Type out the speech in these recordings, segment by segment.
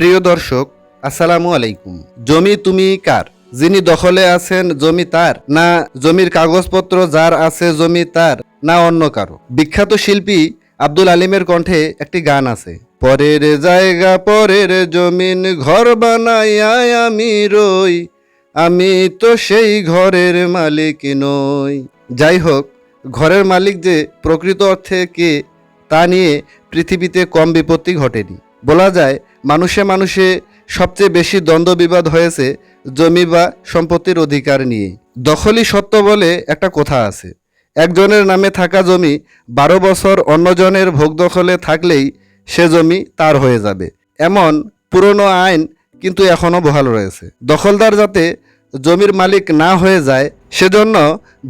প্রিয় দর্শক, আসসালামু আলাইকুম। জমি তুমি কার? যিনি দখলে আছেন, জমি তার। না জমির কাগজপত্র যার আছে, জমি তার। না অন্য কারও। বিখ্যাত শিল্পী আব্দুল আলিমের কণ্ঠে একটি গান আছে। পরের জায়গা, পরের জমিন ঘর বানাইয়া আমি রই। আমি তো সেই ঘরের মালিক নই। যাই হোক, ঘরের মালিক যে প্রকৃত অর্থে কে, তা নিয়ে পৃথিবীতে কম বিপত্তি ঘটেনি। বলা যায়, মানুষে মানুষে সবচেয়ে বেশি দ্বন্দ্ব বিবাদ হয়েছে জমি বা সম্পত্তির অধিকার নিয়ে। দখলই সত্য বলে একটা কথা আছে। একজনের নামে থাকা জমি বারো বছর অন্যজনের ভোগ দখলে থাকলেই সে জমি তার হয়ে যাবে। এমন পুরনো আইন কিন্তু এখনও বহাল রয়েছে। দখলদার যাতে জমির মালিক না হয়ে যায়, সেজন্য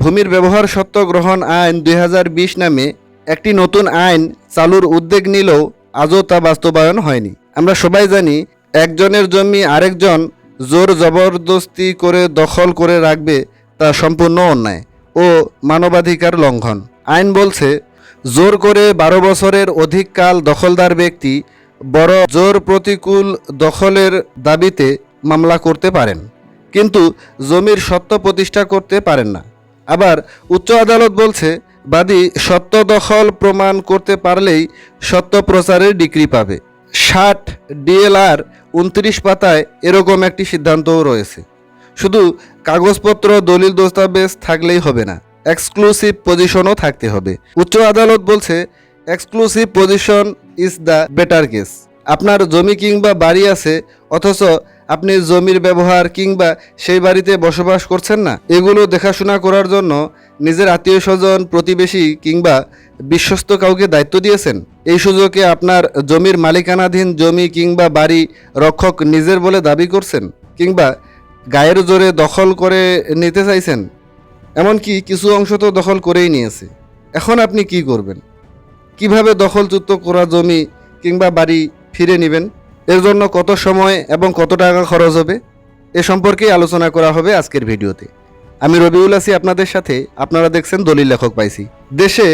ভূমির ব্যবহার সত্ত্ব গ্রহণ আইন দুই হাজার বিশ নামে একটি নতুন আইন চালুর উদ্যোগ নিলেও আজও তা বাস্তবায়ন হয়নি। আমরা সবাই জানি, একজনের জমি আরেকজন জোর জবরদস্তি করে দখল করে রাখবে তা সম্পূর্ণ অন্যায় ও মানবাধিকার লঙ্ঘন। আইন বলছে, জোর করে বারো বছরের অধিক কাল দখলদার ব্যক্তি বড় জোর প্রতিকূল দখলের দাবিতে মামলা করতে পারেন। কিন্তু জমির সত্য প্রতিষ্ঠা করতে পারেন না। আবার উচ্চ আদালত বলছে বাদী সত্য দখল প্রমাণ করতে পারলেই সত্য প্রচারের ডিগ্রি পাবে। ষাট ডিএলআর উনত্রিশ পাতায় এরকম একটি সিদ্ধান্তও রয়েছে। শুধু কাগজপত্র, দলিল, দস্তাবেজ থাকলেই হবে না, এক্সক্লুসিভ পজিশনও থাকতে হবে। উচ্চ আদালত বলছে, exclusive position is the better case আপনার জমি কিংবা বাড়ি আছে, অথচ আপনি জমির ব্যবহার কিংবা সেই বাড়িতে বসবাস করছেন না? এগুলো দেখাশোনা করার জন্য নিজের আত্মীয় স্বজন প্রতিবেশী কিংবা বিশ্বস্ত কাউকে দায়িত্ব দিয়েছেন? এই সুযোগে আপনার জমির মালিকানাধীন জমি কিংবা বাড়ি রক্ষক নিজের বলে দাবি করছেন কিংবা গায়ের জোরে দখল করে নিতে চাইছেন? এমনকি কিছু অংশ তো দখল করেই নিয়েছে। এখন আপনি কি করবেন? কীভাবে দখলযুক্ত করা জমি কিংবা বাড়ি ফিরে নেবেন? এর জন্য কত সময় এবং কত টাকা খরচ হবে? এ সম্পর্কেই আলোচনা করা হবে আজকের ভিডিওতে। আমি রবিউল আছি আপনাদের সাথে। আপনারা দেখছেন দলিল লেখক পাইছি। দেশে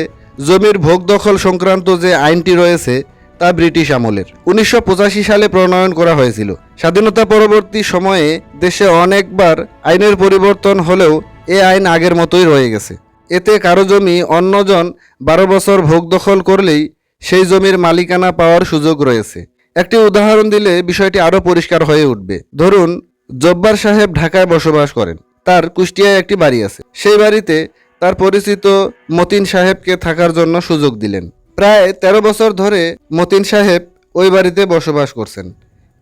জমির ভোগ দখল সংক্রান্ত যে আইনটি রয়েছে, তা ব্রিটিশ আমলের। উনিশশো পঁচাশি সালে প্রণয়ন করা হয়েছিল। স্বাধীনতা পরবর্তী সময়ে দেশে অনেকবার আইনের পরিবর্তন হলেও এ আইন আগের মতোই রয়ে গেছে। এতে কারও জমি অন্যজন বারো বছর ভোগ দখল করলেই সেই জমির মালিকানা পাওয়ার সুযোগ রয়েছে। একটি উদাহরণ দিলে বিষয়টি আরও পরিষ্কার হয়ে উঠবে। ধরুন, জব্বার সাহেব ঢাকায় বসবাস করেন। তার কুষ্টিয়ায় একটি বাড়ি আছে। সেই বাড়িতে তার পরিচিত মতিন সাহেবকে থাকার জন্য সুযোগ দিলেন। প্রায় ১৩ বছর ধরে মতিন সাহেব ওই বাড়িতে বসবাস করছেন।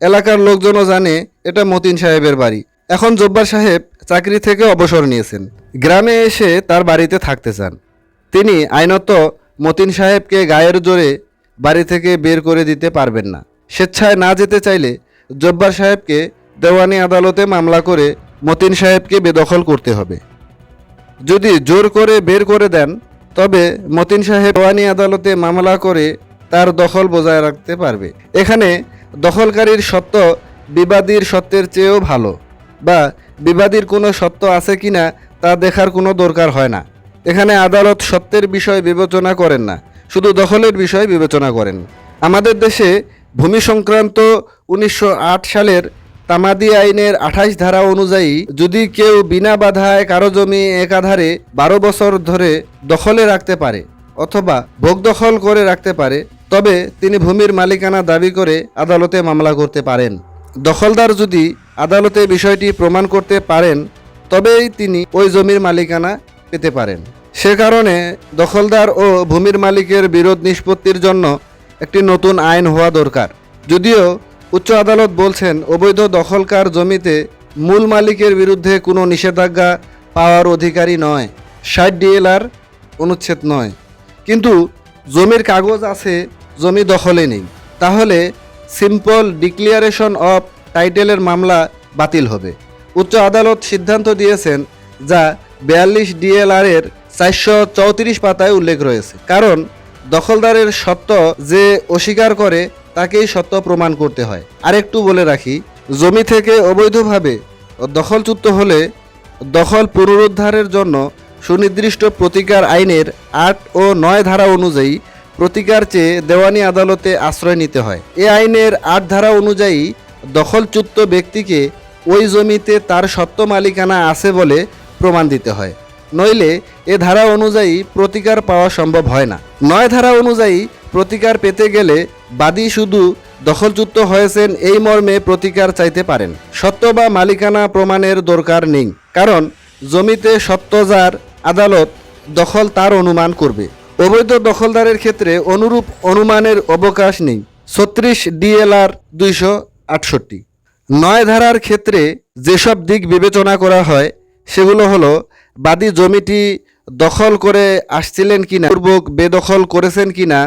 এলাকার লোকজনও জানে এটা মতিন সাহেবের বাড়ি। এখন জব্বার সাহেব চাকরি থেকে অবসর নিয়েছেন। গ্রামে এসে তার বাড়িতে থাকতে চান। তিনি আইনত মতিন সাহেবকে গায়ের জোরে বাড়ি থেকে বের করে দিতে পারবেন না। স্বেচ্ছায় না যেতে চাইলে জব্বার সাহেবকে দেওয়ানি আদালতে মামলা করে মতিন সাহেবকে বেদখল করতে হবে। যদি জোর করে বের করে দেন, তবে মতিন সাহেব দেওয়ানি আদালতে মামলা করে তার দখল বজায় রাখতে পারবে। এখানে দখলকারীর সত্য বিবাদীর সত্যের চেয়েও ভালো বা বিবাদীর কোনো সত্য আছে কিনা তা দেখার কোনো দরকার হয় না। এখানে আদালত সত্যের বিষয় বিবেচনা করেন না, শুধু দখলের বিষয় বিবেচনা করেন। আমাদের দেশে ভূমি সংক্রান্ত উনিশশো আট সালের তামাদি আইনের আঠাশ ধারা অনুযায়ী যদি কেউ বিনা বাধায় কারও জমি একাধারে বারো বছর ধরে দখলে রাখতে পারে অথবা ভোগ দখল করে রাখতে পারে, তবে তিনি ভূমির মালিকানা দাবি করে আদালতে মামলা করতে পারেন। দখলদার যদি আদালতে বিষয়টি প্রমাণ করতে পারেন, তবেই তিনি ওই জমির মালিকানা পেতে পারেন। সে কারণে দখলদার ও ভূমির মালিকের বিরোধ নিষ্পত্তির জন্য একটি নতুন আইন হওয়া দরকার। যদিও উচ্চ আদালত বলছেন, অবৈধ দখলকার জমিতে মূল মালিকের বিরুদ্ধে কোনো নিষেধাজ্ঞা পাওয়ার অধিকারী নয়, ষাট ডিএলআর অনুচ্ছেদ নয়। কিন্তু জমির কাগজ আছে, জমি দখলে নেই। তাহলে সিম্পল ডিক্লিয়ারেশন অফ টাইটেলের মামলা বাতিল হবে। উচ্চ আদালত সিদ্ধান্ত দিয়েছেন যা বিয়াল্লিশ ডিএলআর এর চারশো চৌত্রিশ পাতায় উল্লেখ রয়েছে। কারণ দখলদারের সত্য যে অস্বীকার করে, তাকেই সত্য প্রমাণ করতে হয়। আরেকটু বলে রাখি, জমি থেকে অবৈধভাবে দখলচ্যুত হলে দখল পুনরুদ্ধারের জন্য সুনির্দিষ্ট প্রতিকার আইনের আট ও নয় ধারা অনুযায়ী প্রতিকার চেয়ে দেওয়ানি আদালতে আশ্রয় নিতে হয়। এ আইনের আট ধারা অনুযায়ী দখলচ্যুত ব্যক্তিকে ওই জমিতে তার সত্ত্ব মালিকানা আছে বলে প্রমাণ দিতে হয়। নইলে এ ধারা অনুযায়ী প্রতিকার পাওয়া সম্ভব হয় না। নয় ধারা অনুযায়ী প্রতিকার পেতে গেলে বাদী শুধু দখলযুক্ত হয়েছেন এই মর্মে প্রতিকার চাইতে পারেন। সত্য বা মালিকানা প্রমাণের দরকার নেই, কারণ জমিতে সত্যজার আদালত দখল তার অনুমান করবে। অবৈধ দখলদারের ক্ষেত্রে অনুরূপ অনুমানের অবকাশ নেই। ছত্রিশ ডিএলআর দুইশো আটষট্টি। নয় ধারার ক্ষেত্রে যেসব দিক বিবেচনা করা হয়, সেগুলো হলো বাদী জমিটি দখল করে আসছিলেন কিনা, পূর্বক বেদখল করেছেন কিনা,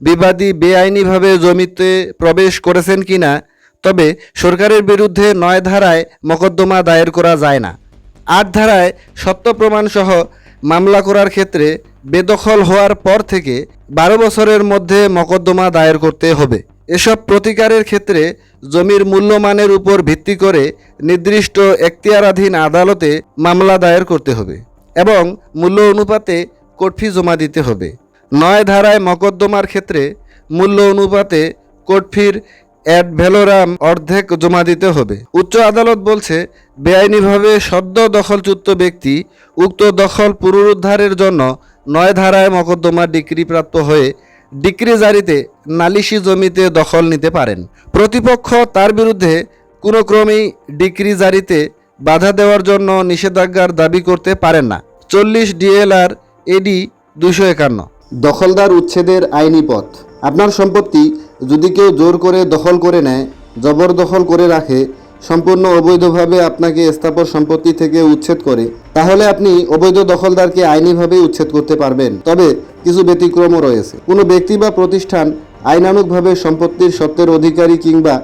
বিবাদী বেআইনিভাবে জমিতে প্রবেশ করেছেন কিনা, তবে সরকারের বিরুদ্ধে নয় ধারায় মকদ্দমা দায়ের করা যায় না। আট ধারায় সত্য প্রমাণসহ মামলা করার ক্ষেত্রে বেদখল হওয়ার পর থেকে বারো বছরের মধ্যে মকদ্দমা দায়ের করতে হবে। এসব প্রতিকারের ক্ষেত্রে জমির মূল্যমানের উপর ভিত্তি করে নির্দিষ্ট এখতিয়ারাধীন আদালতে মামলা দায়ের করতে হবে এবং মূল্য অনুপাতে কোর্ট ফি জমা দিতে হবে। নয় ধারায় মকদ্দমার ক্ষেত্রে মূল্য অনুপাতে কোর্ট ফির অ্যাড ভ্যালোরাম অর্ধেক জমা দিতে হবে। উচ্চ আদালত বলছে, বেআইনিভাবে সদ্য দখলচ্যুত ব্যক্তি উক্ত দখল পুনরুদ্ধারের জন্য নয় ধারায় মকদ্দমা ডিগ্রি প্রাপ্ত হয়ে ডিক্রি জারিতে নালিশি জমিতে দখল নিতে পারেন। প্রতিপক্ষ তার বিরুদ্ধে কোনো ক্রমেই ডিক্রি জারিতে বাধা দেওয়ার জন্য নিষেধাজ্ঞার দাবি করতে পারেন না। চল্লিশ ডিএলআর এডি দুশো একান্ন। দখলদার উচ্ছেদের আইনি পথ। আপনার সম্পত্তি যদি কেউ জোর করে দখল করে নেয়, জবরদখল করে রাখে সম্পূর্ণ অবৈধভাবে আপনাকে স্থাপর সম্পত্তি থেকে উচ্ছেদ করে, তাহলে আপনি অবৈধ দখলদারকে আইনিভাবে উচ্ছেদ করতে পারবেন। তবে কিছু ব্যতিক্রমও রয়েছে। কোনো ব্যক্তি বা প্রতিষ্ঠান আইনানুগভাবে সম্পত্তির সত্ত্বের অধিকারী কিংবা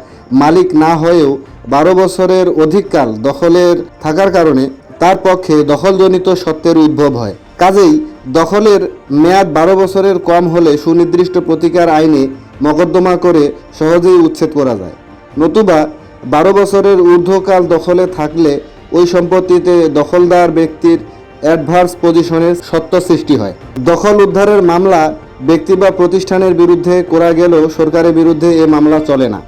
মালিক না হয়েও বারো বছরের অধিককাল দখলের থাকার কারণে তার পক্ষে দখলজনিত সত্ত্বের উদ্ভব হয়। কাজেই দখলের মেয়াদ বারো বছরের কম হলে সুনির্দিষ্ট প্রতিকার আইনে মকদ্দমা করে সহজেই উচ্ছেদ করা যায়। নতুবা বারো বছরের ঊর্ধ্বকাল দখলে থাকলে ওই সম্পত্তিতে দখলদার ব্যক্তির অ্যাডভার্স পজিশনের সত্য সৃষ্টি হয়। দখল উদ্ধারের মামলা ব্যক্তি বা প্রতিষ্ঠানের বিরুদ্ধে করা গেলেও সরকারের বিরুদ্ধে এ মামলা চলে না।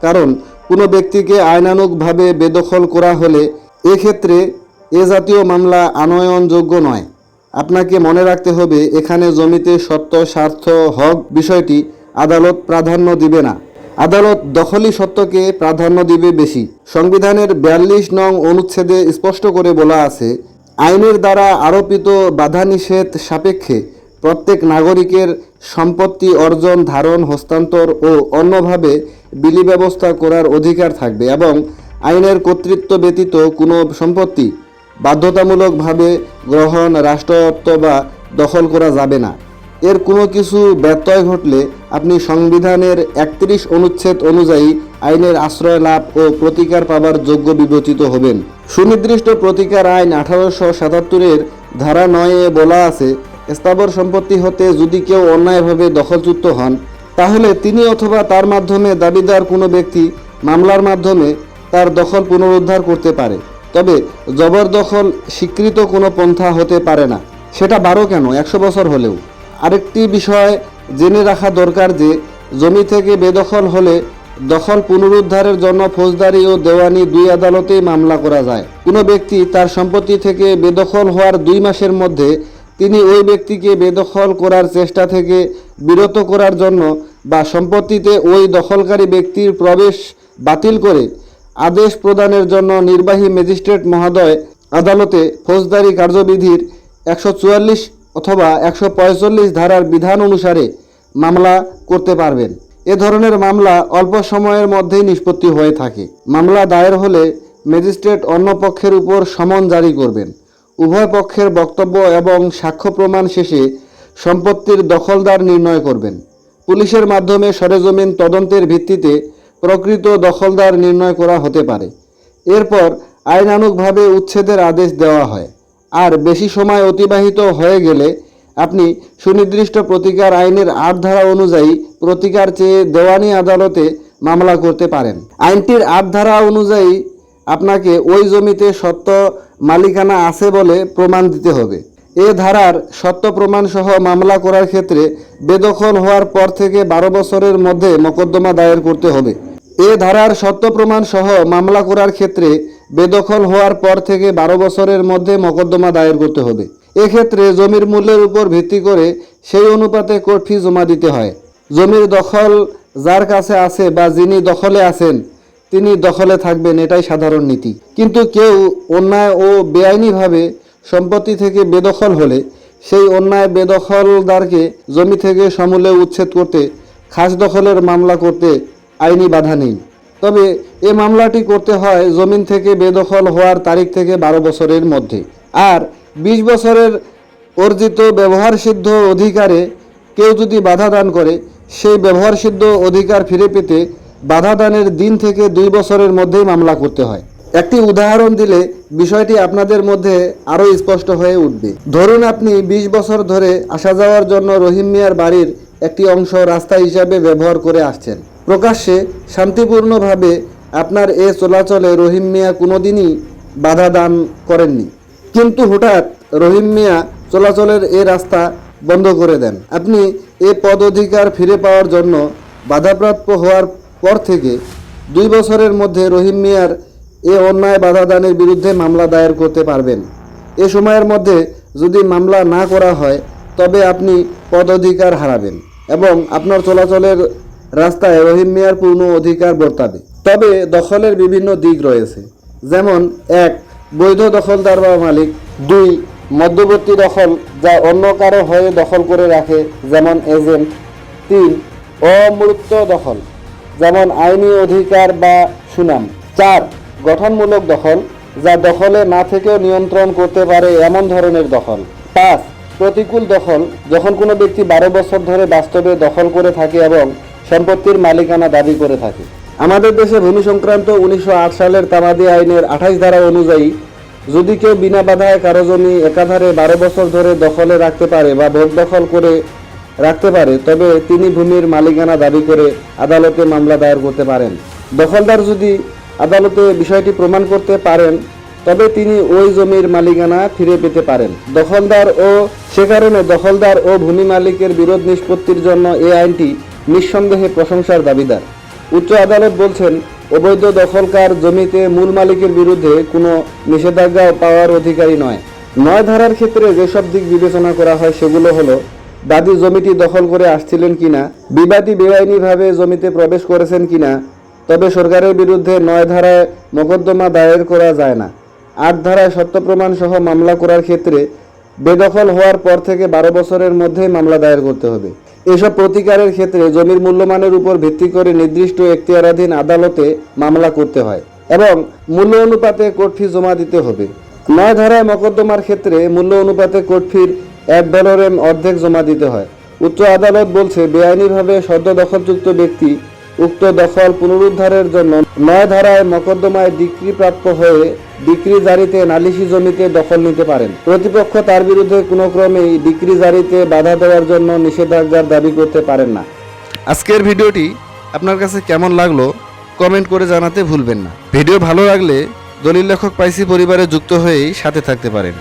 কারণ কোনো ব্যক্তিকে আইনানুগভাবে বেদখল করা হলে এক্ষেত্রে এ জাতীয় মামলা আনয়নযোগ্য নয়। আপনাকে মনে রাখতে হবে, এখানে জমিতে সত্য, স্বার্থ, হক বিষয়টি আদালত প্রাধান্য দিবে না। আদালত দখলি সত্যকে প্রাধান্য দিবে বেশি। সংবিধানের বিয়াল্লিশ নং অনুচ্ছেদে স্পষ্ট করে বলা আছে, আইনের দ্বারা আরোপিত বাধা নিষেধ সাপেক্ষে প্রত্যেক নাগরিকের সম্পত্তি অর্জন, ধারণ, হস্তান্তর ও অন্যভাবে বিলি ব্যবস্থা করার অধিকার থাকবে এবং আইনের কর্তৃত্ব ব্যতীত কোনো সম্পত্তি বাধ্যতামূলকভাবে গ্রহণ রাষ্ট্রত্ব বা দখল করা যাবে না। এর কোনো কিছু ব্যত্যয় ঘটলে আপনি সংবিধানের একত্রিশ অনুচ্ছেদ অনুযায়ী আইনের আশ্রয় লাভ ও প্রতিকার পাবার যোগ্য বিবেচিত হবেন। সুনির্দিষ্ট প্রতিকার আইন আঠারোশো সাতাত্তরের ধারা নয়ে বলা আছে, স্থাবর সম্পত্তি হতে যদি কেউ অন্যায়ভাবে দখলচ্যুত হন, তাহলে তিনি অথবা তার মাধ্যমে দাবিদার কোনো ব্যক্তি মামলার মাধ্যমে তার দখল পুনরুদ্ধার করতে পারে। তবে জবরদখল স্বীকৃত কোনো পন্থা হতে পারে না। সেটা বারো কেন? একশো বছর হলেও। আরেকটি বিষয় জেনে রাখা দরকার যে, জমি থেকে বেদখল হলে দখল পুনরুদ্ধারের জন্য ফৌজদারি ও দেওয়ানি দুই আদালতেই মামলা করা যায়। কোনো ব্যক্তি তার সম্পত্তি থেকে বেদখল হওয়ার দুই মাসের মধ্যে তিনি ওই ব্যক্তিকে বেদখল করার চেষ্টা থেকে বিরত করার জন্য বা সম্পত্তিতে ওই দখলকারী ব্যক্তির প্রবেশ বাতিল করে আদেশ প্রদানের জন্য নির্বাহী ম্যাজিস্ট্রেট মহোদয় আদালতে ফৌজদারি কার্যবিধির একশো চুয়াল্লিশ অথবা একশো পঁয়তাল্লিশ ধারার বিধান অনুসারে মামলা করতে পারবেন। এ ধরনের মামলা অল্প সময়ের মধ্যেই নিষ্পত্তি হয়ে থাকে। মামলা দায়ের হলে ম্যাজিস্ট্রেট অন্য পক্ষের উপর সমন জারি করবেন। উভয় পক্ষের বক্তব্য এবং সাক্ষ্য প্রমাণ শেষে সম্পত্তির দখলদার নির্ণয় করবেন। পুলিশের মাধ্যমে সরেজমিন তদন্তের ভিত্তিতে প্রকৃত দখলদার নির্ণয় করা হতে পারে। এরপর আইনানুগভাবে উচ্ছেদের আদেশ দেওয়া হয়। আর বেশি সময় অতিবাহিত হয়ে গেলে আপনি সুনির্দিষ্ট প্রতিকার আইনের আট ধারা অনুযায়ী প্রতিকার চেয়ে দেওয়ানি আদালতে মামলা করতে পারেন। আইনটির আট ধারা অনুযায়ী আপনাকে ওই জমিতে সত্য মালিকানা আছে বলে প্রমাণ দিতে হবে। এ ধারার সত্য প্রমাণ সহ মামলা করার ক্ষেত্রে বেদখল হওয়ার পর থেকে বারো বছরের মধ্যে মোকদ্দমা দায়ের করতে হবে। এ ধারার সত্য প্রমাণ সহ মামলা করার ক্ষেত্রে বেদখল হওয়ার পর থেকে বারো বছরের মধ্যে মকদ্দমা দায়ের করতে হবে। এক্ষেত্রে জমির মূল্যের উপর ভিত্তি করে সেই অনুপাতে কোর্ট ফি জমা দিতে হয়। জমির দখল যার কাছে আছে বা যিনি দখলে আছেন, তিনি দখলে থাকবেন, এটাই সাধারণ নীতি। কিন্তু কেউ অন্যায় ও বেআইনিভাবে সম্পত্তি থেকে বেদখল হলে সেই অন্যায় বেদখলদারকে জমি থেকে সমূলে উচ্ছেদ করতে, খাস দখলের মামলা করতে আইনি বাধা নেই। তবে এ মামলাটি করতে হয় জমিন থেকে বেদখল হওয়ার তারিখ থেকে বারো বছরের মধ্যে। আর বিশ বছরের অর্জিত ব্যবহারসিদ্ধ অধিকারে কেউ যদি বাধা দান করে, সেই ব্যবহারসিদ্ধ অধিকার ফিরে পেতে বাধা দানের দিন থেকে দুই বছরের মধ্যেই মামলা করতে হয়। একটি উদাহরণ দিলে বিষয়টি আপনাদের মধ্যে আরও স্পষ্ট হয়ে উঠবে। ধরুন আপনি ২০ বছর ধরে আসা যাওয়ার জন্য রহিম মিয়ার বাড়ির একটি অংশ রাস্তা হিসাবে ব্যবহার করে আসছেন। প্রকাশ্যে শান্তিপূর্ণভাবে আপনার এ চলাচলে রহিম মিয়া কোনোদিনই বাধা দান করেননি। কিন্তু হঠাৎ রহিম মিয়া চলাচলের এ রাস্তা বন্ধ করে দেন। আপনি এ পদ অধিকার ফিরে পাওয়ার জন্য বাধাপ্রাপ্ত হওয়ার পর থেকে দুই বছরের মধ্যে রহিম মিয়ার এ অন্যায় বাধা দানের বিরুদ্ধে মামলা দায়ের করতে পারবেন। এ সময়ের মধ্যে যদি মামলা না করা হয়, তবে আপনি পদ অধিকার হারাবেন এবং আপনার চলাচলের রাস্তায় রহিম মিয়ার পূর্ণ অধিকার বর্তাবে। তবে দখলের বিভিন্ন দিক রয়েছে। যেমন, এক, বৈধ দখলদার বা মালিক। দুই, মধ্যবর্তী দখল যা অন্য কারও হয়ে দখল করে রাখে, যেমন এজেন্ট। তিন, অমূর্ত দখল, যেমন আইনি অধিকার বা সুনাম। চার, গঠনমূলক দখল, যা দখলে না থেকেও নিয়ন্ত্রণ করতে পারে এমন ধরনের দখল। পাঁচ, প্রতিকূল দখল, যখন কোনো ব্যক্তি বারো বছর ধরে বাস্তবে দখল করে থাকে এবং সম্পত্তির মালিকানা দাবি করে থাকে। আমাদের দেশে ভূমি সংক্রান্ত উনিশশো আট সালের তামাদি আইনের আঠাইশ ধারা অনুযায়ী যদি কেউ বিনা বাধায় কারও জমি একাধারে বারো বছর ধরে দখলে রাখতে পারে বা ভোট দখল করে রাখতে পারে, তবে তিনি ভূমির মালিকানা দাবি করে আদালতে মামলা দায়ের করতে পারেন। দখলদার যদি আদালতে বিষয়টি প্রমাণ করতে পারেন, তবে তিনি ওই জমির মালিকানা ফিরে পেতে পারেন। দখলদার ও সে কারণে দখলদার ও ভূমি মালিকের বিরোধ নিষ্পত্তির জন্য এই আইনটি নিঃসন্দেহে প্রশংসার দাবিদার। উচ্চ আদালত বলছেন, অবৈধ দখলকার জমিতে মূল মালিকের বিরুদ্ধে কোনো নিষেধাজ্ঞা পাওয়ার অধিকারী নয়। নয় ধারার ক্ষেত্রে যেসব দিক বিবেচনা করা হয় সেগুলো হলো, দাদি জমিটি দখল করে আসছিলেন কিনা, বিবাদী বেআইনিভাবে জমিতে প্রবেশ করেছেন কিনা, তবে সরকারের বিরুদ্ধে নয় ধারায় মোকদ্দমা দায়ের করা যায় না। আট ধারায় সত্য প্রমাণ সহ মামলা করার ক্ষেত্রে বেদখল হওয়ার পর থেকে বারো বছরের মধ্যেই মামলা দায়ের করতে হবে। এসব প্রতিকারের ক্ষেত্রে জমির মূল্যমানের উপর ভিত্তি করে নির্দিষ্ট এখতিয়ারাধীন আদালতে মামলা করতে হয় এবং মূল্য অনুপাতে কোর্ট ফি জমা দিতে হবে। নয় ধারায় মকদ্দমার ক্ষেত্রে মূল্য অনুপাতে কোর্ট ফির এক ডলারের অর্ধেক জমা দিতে হয়। উচ্চ আদালত বলছে, বেআইনিভাবে সদ্য দখলযুক্ত ব্যক্তি উক্ত দখল পুনরুদ্ধারের জন্য নয় ধারায় মকদ্দমায় ডিক্রিপ্রাপ্ত হয়ে ডিক্রি জারিতে নালিশি জমিতে দখল নিতে পারেন। প্রতিপক্ষ তার বিরুদ্ধে কোনো ক্রমেই ডিক্রি জারিতে বাধা দেওয়ার জন্য নিষেধাজ্ঞার দাবি করতে পারেন না। আজকের ভিডিওটি আপনার কাছে কেমন লাগল কমেন্ট করে জানাতে ভুলবেন না। ভিডিও ভালো লাগলে দলিল লেখক পাইসি পরিবারে যুক্ত হয়েই সাথে থাকতে পারেন।